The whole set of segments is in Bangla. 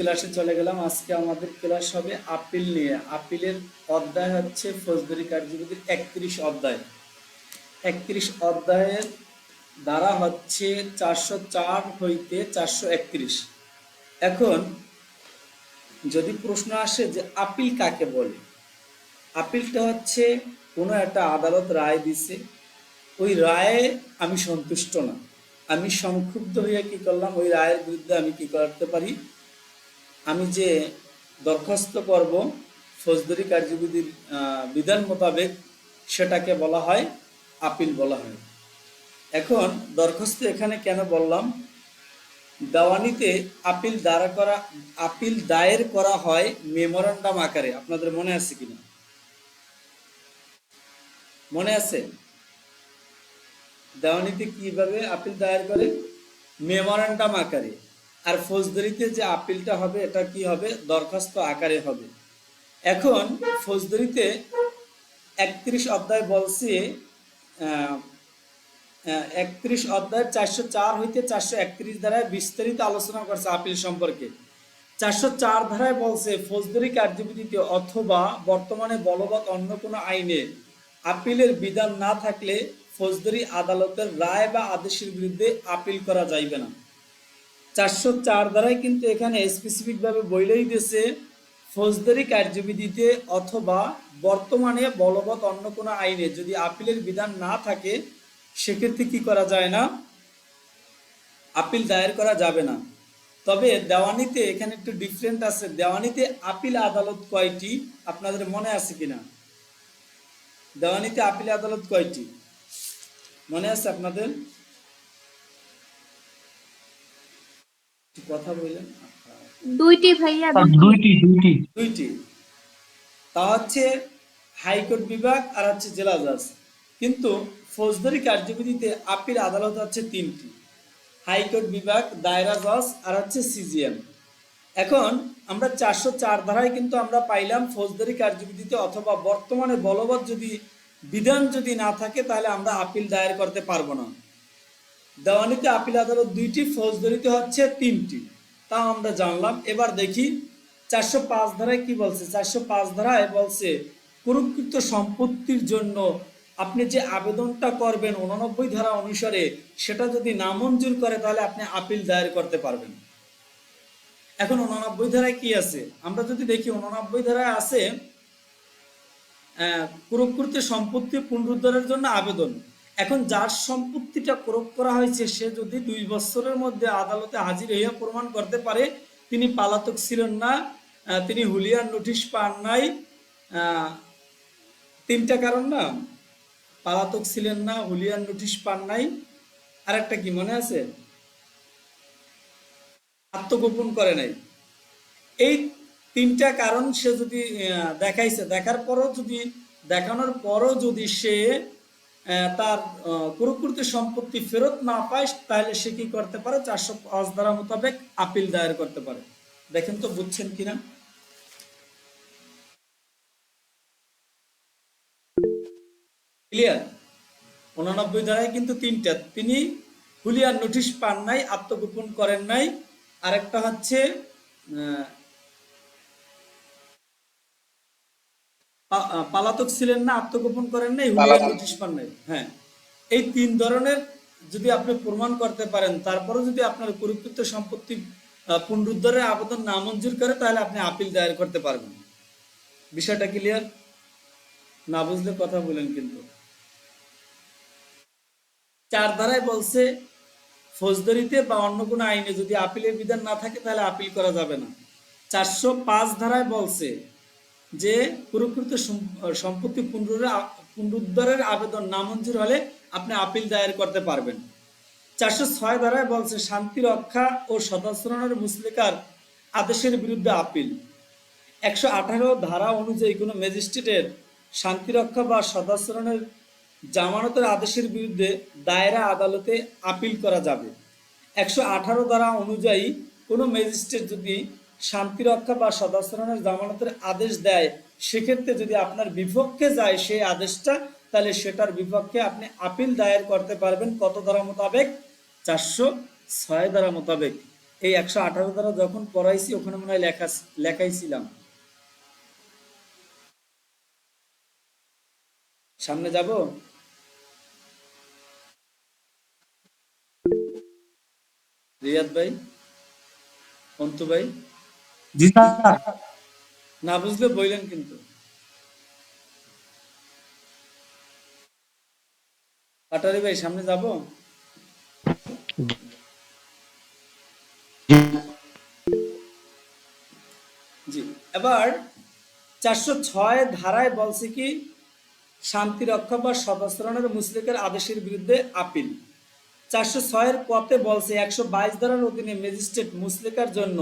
ক্লাসে চলে গেলাম। আজকে আমাদের ক্লাস হবে আপিল নিয়ে। আপিলের অধ্যায় হচ্ছে ফৌজদারি কার্যবিধির একত্রিশ অধ্যায়। একত্রিশ অধ্যায়ের দ্বারা হচ্ছে চারশো চার হইতে চারশো একত্রিশ। এখন যদি প্রশ্ন আসে যে আপিল কাকে বলে? আপিলটা হচ্ছে কোনো একটা আদালত রায় দিছে। ওই রায়ে আমি সন্তুষ্ট না। আমি সংক্ষুব্ধ হয়ে কি করলাম? ওই রায়ের বিরুদ্ধে আমি কি করতে পারি? আমি যে দরখাস্ত করব ফৌজদারি কার্যবিধির বিধান মোতাবেক সেটাকে বলা হয়, আপিল বলা হয়। এখন দরখাস্ত এখানে কেন বললাম? দেওয়ানিতে আপিল দাঁড়া করা, আপিল দায়ের করা হয় মেমোরান্ডাম আকারে। আপনাদের মনে আছে কিনা? মনে আছে? দেওয়ানিতে কীভাবে আপিল দায়ের করে? মেমোরান্ডাম আকারে। আর ফৌজদারিতে যে আপিলটা হবে, এটা কি হবে? দরখাস্ত আকারে হবে। এখন ফৌজদারিতে একত্রিশ অধ্যায় বলছে একত্রিশ অধ্যায় চারশো চার হইতে চারশো একত্রিশ ধারায় বিস্তারিত আলোচনা করছে আপিল সম্পর্কে। চারশো চার ধারায় বলছে, ফৌজদারি কার্যবিধিতে অথবা বর্তমানে বলবৎ অন্য কোনো আইনে আপিলের বিধান না থাকলে ফৌজদারি আদালতের রায় বা আদেশের বিরুদ্ধে আপিল করা যাইবে না। চারশো চার দ্বারাই কিন্তু এখানে স্পেসিফিক ভাবে বইলেই দিয়েছে, ফৌজদারি কার্যবিধিতে অথবা বর্তমানে বলবৎ অন্য কোনো আইনে যদি আপিলের বিধান না থাকে, সেক্ষেত্রে কি করা যায় না? আপিল দায়ের করা যাবে না। তবে দেওয়ানিতে এখানে একটু ডিফারেন্ট আছে। দেওয়ানিতে আপিল আদালত কয়টি? আপনাদের মনে আছে কিনা? দেওয়ানিতে আপিল আদালত কয়টি? মনে আছে আপনাদের? কথা বললেন? দুইটি ভাইয়া দুইটি দুইটি। দুইটি। তা হচ্ছে হাইকোর্ট বিভাগ আর হচ্ছে জেলা জজ। কিন্তু ফৌজদারি কার্যবিধিতে আপিল আদালত হচ্ছে তিনটি। হাইকোর্ট বিভাগ দায়রা জজ আর হচ্ছে সিজিএম। এখন আমরা চারশো চার ধারায় কিন্তু আমরা পাইলাম ফৌজদারি কার্যবিধিতে অথবা বর্তমানে বলবৎ যদি বিধান যদি না থাকে তাহলে আমরা আপিল দায়ের করতে পারব না। দেওয়ানিতে আপিল আদালত দুইটি ফৌজদারিতে হচ্ছে তিনটি। তা আমরা জানলাম। এবার দেখি চারশো পাঁচ ধারায় কি বলছে? চারশো পাঁচ ধারায় বলছে প্রকৃত সম্পত্তির জন্য আপনি যে আবেদনটা করবেন উননব্বই ধারা অনুসারে সেটা যদি নামঞ্জুর করে তাহলে আপনি আপিল দায়ের করতে পারবেন। এখন উননব্বই ধারায় কি আছে? আমরা যদি দেখি উননব্বই ধারায় আছে আহ, প্রকৃত সম্পত্তি পুনরুদ্ধারের জন্য আবেদন। এখন যার সম্পত্তিটা ক্রোক করা হয়েছে, সে যদি দুই বছরের মধ্যে আদালতে হাজির হইয়া প্রমাণ করতে পারে, তিনি পালাতক ছিলেন না তিনি হুলিয়ার নোটিশ পান নাই তিনটা কারণ না? পালাতক ছিলেন না, হুলিয়ার নোটিশ পান নাই। আর একটা কি মনে আছে? আত্মগোপন করে নাই। এই তিনটা কারণ সে যদি দেখাইছে, দেখার পরও যদি, দেখানোর পরও যদি সে তার আহ, প্রকৃত সম্পত্তি ফেরত না পায় তাহলে সে কি করতে পারে? চারশো পাঁচ ধারা মোতাবেক আপিল দায়ের করতে পারে। দেখেন তো বুঝছেন কিনা ক্লিয়ার উনানব্বই ধারায় কিন্তু তিনটা। তিনি হুলিয়ার নোটিশ পান নাই আত্মগোপন করেন নাই। আরেকটা হচ্ছে পালাতক ছিলেন না আত্মগোপন করেন নাই হুলিয়ার নোটিশ পান নাই। হ্যাঁ। এই তিন ধরনের যদি আপনি প্রমাণ করতে পারেন তারপরে যদি আপনার পরিকৃত সম্পত্তি পুনরুদ্ধারের আবেদন নামঞ্জুর করে তাহলে আপনি আপিল দায়ের করতে পারবেন। বিষয়টা ক্লিয়ার না বুঝলে কথা বলেন কিন্তু। চার ধারায় বলছে ফৌজদারিতে বা অন্য কোনো আইনে যদি আপিলের বিধান না থাকে তাহলে আপিল করা যাবে না। চারশো পাঁচ ধারায় বলছে যে প্রকৃত সম্পত্তি পুনরুদ্ধারের পুনরুদ্ধারের আবেদন নামঞ্জুর হলে আপনি আপিল দায়ের করতে পারবেন। চারশো ছয় ধারায় বলছে, শান্তি রক্ষা ও সদাচরণের মুসলিকার আদেশের বিরুদ্ধে আপিল। একশো আঠারো ধারা অনুযায়ী কোনো ম্যাজিস্ট্রেটের শান্তিরক্ষা বা সদাচরণের জামানতের আদেশের বিরুদ্ধে দায়রা আদালতে আপিল করা যাবে। একশো আঠারো ধারা অনুযায়ী কোনো ম্যাজিস্ট্রেট যদি শান্তিরক্ষা বা সদাচরণের জামানতের আদেশ দেয়, সেক্ষেত্রে যদি আপনার বিপক্ষে যায় সেই আদেশটা, তাহলে সেটার বিপক্ষে আপনি আপিল দায়ের করতে পারবেন কত ধারা মোতাবেক? চারশো ছয় ধারা মোতাবেক। এই একশো আঠারো দ্বারা যখন পড়াইছি, ওখানে মনে হয় লেখা লেখাইছিলাম। সামনে যাব? রিয়াদ ভাই, অন্তু ভাই জি স্যার। না বুঝলে বললেন কিন্তু। পাটারি ভাই সামনে যাব? জি। এবার চারশো ছয় ধারায় বলছে কি শান্তি রক্ষা বা সদাচরণের মুসলিকের আদেশের বিরুদ্ধে আপিল। চারশো ছয়ের পথে বলছে একশো বাইশ ধারার অধীনে ম্যাজিস্ট্রেট মুসলিকার জন্য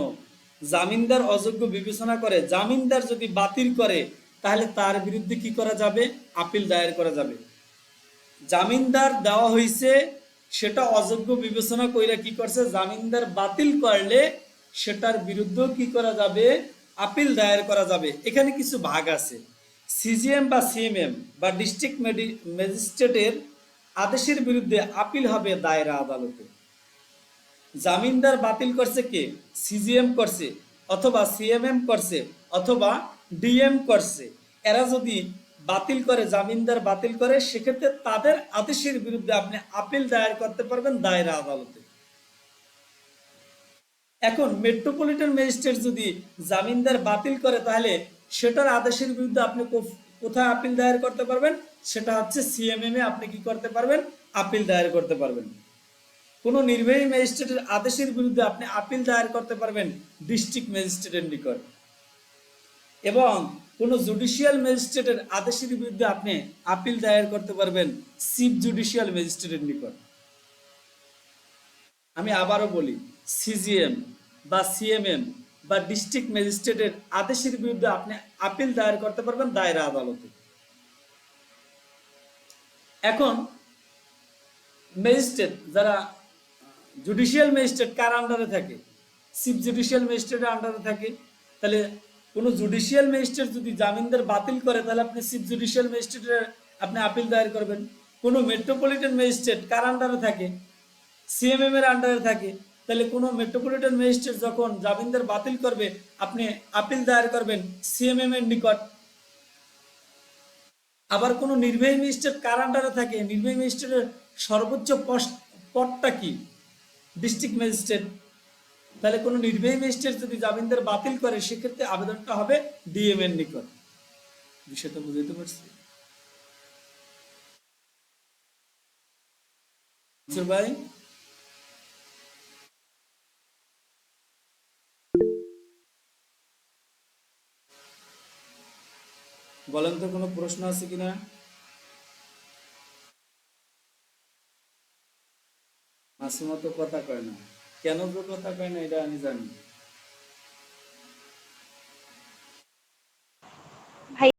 জামিনদার অযোগ্য বিবেচনা করে, জামিনদার যদি বাতিল করে, তাহলে তার বিরুদ্ধে কি করা যাবে? আপিল দায়ের করা যাবে। জামিনদার দেওয়া হয়েছে সেটা অযোগ্য বিবেচনা কইরা কি করছে? জামিনদার বাতিল করলে সেটার বিরুদ্ধে কি করা যাবে? আপিল দায়ের করা যাবে। এখানে কিছু ভাগ আছে। সিজিএম বা সিএমএম বা ডিস্ট্রিক্ট ম্যাজিস্ট্রেটের আদেশের বিরুদ্ধে আপিল হবে দায়রা আদালতে। জামিনদার বাতিল করছে কে? সিজিএম করছে, অথবা সিএমএম করছে, অথবা ডিএম করছে। এরা যদি বাতিল করে, জামিনদার বাতিল করে, সেক্ষেত্রে তাদের আদেশের বিরুদ্ধে আপনি আপিল দায়ের করতে পারবেন দায়রা আদালতে। এখন মেট্রোপলিটন ম্যাজিস্ট্রেট যদি জামিনদার বাতিল করে, তাহলে সেটার আদেশের বিরুদ্ধে আপনি কোথায় আপিল দায়ের করতে পারবেন? সেটা হচ্ছে সিএমএম এ আপনি কি করতে পারবেন? আপিল দায়ের করতে পারবেন। কোনো নির্বাহী ম্যাজিস্ট্রেটের আদেশের বিরুদ্ধে আপনি আপিল দায়ের করতে পারবেন ডিস্ট্রিক্ট ম্যাজিস্ট্রেটের নিকট। এবং কোনো জুডিশিয়াল ম্যাজিস্ট্রেটের আদেশের বিরুদ্ধে আপনি আপিল দায়ের করতে পারবেন চিফ জুডিশিয়াল ম্যাজিস্ট্রেটের নিকট। আমি আবারও বলি, সিজিএম বা সিএমএম বা ডিস্ট্রিক্ট ম্যাজিস্ট্রেটের আদেশের বিরুদ্ধে আপনি আপিল দায়ের করতে পারবেন দায়রা আদালতে। এখন ম্যাজিস্ট্রেট যারা জুডিশিয়াল ম্যাজিস্ট্রেট কার আন্ডারে থাকে? চিফ জুডিশিয়াল ম্যাজিস্ট্রেটের আন্ডারে থাকে। তাহলে কোনো জুডিশিয়াল ম্যাজিস্ট্রেট যদি জামিনদার বাতিল করে, তাহলে আপনি চিফ জুডিশিয়াল ম্যাজিস্ট্রেটের আপনি আপিল দায়ের করবেন। কোনো মেট্রোপলিটন ম্যাজিস্ট্রেট কার আন্ডারে থাকে? সিএমএম এর আন্ডারে থাকে। তাহলে কোনো মেট্রোপলিটন ম্যাজিস্ট্রেট যখন জামিনদার বাতিল করবে, আপনি আপিল দায়ের করবেন সিএমএম এর নিকট। আবার কোনো নির্বাহী ম্যাজিস্ট্রেট কার আন্ডারে থাকে? নির্বাহী ম্যাজিস্ট্রেটের সর্বোচ্চ পদটা কি? ডিস্ট্রিক্ট ম্যাজিস্ট্রেট, তাহলে কোনো নির্বাহী ম্যাজিস্ট্রেট যদি জামিনদার বাতিল করে, সেক্ষেত্রে আবেদনটা হবে ডিএম এর নিকট। বিষয়টা বুঝতে পারছি? ভাই? বলেন তো কোনো প্রশ্ন আছে কিনা? মাসুমা কথা কয় না। কেন তো কথা কয় না এটা আমি জানি।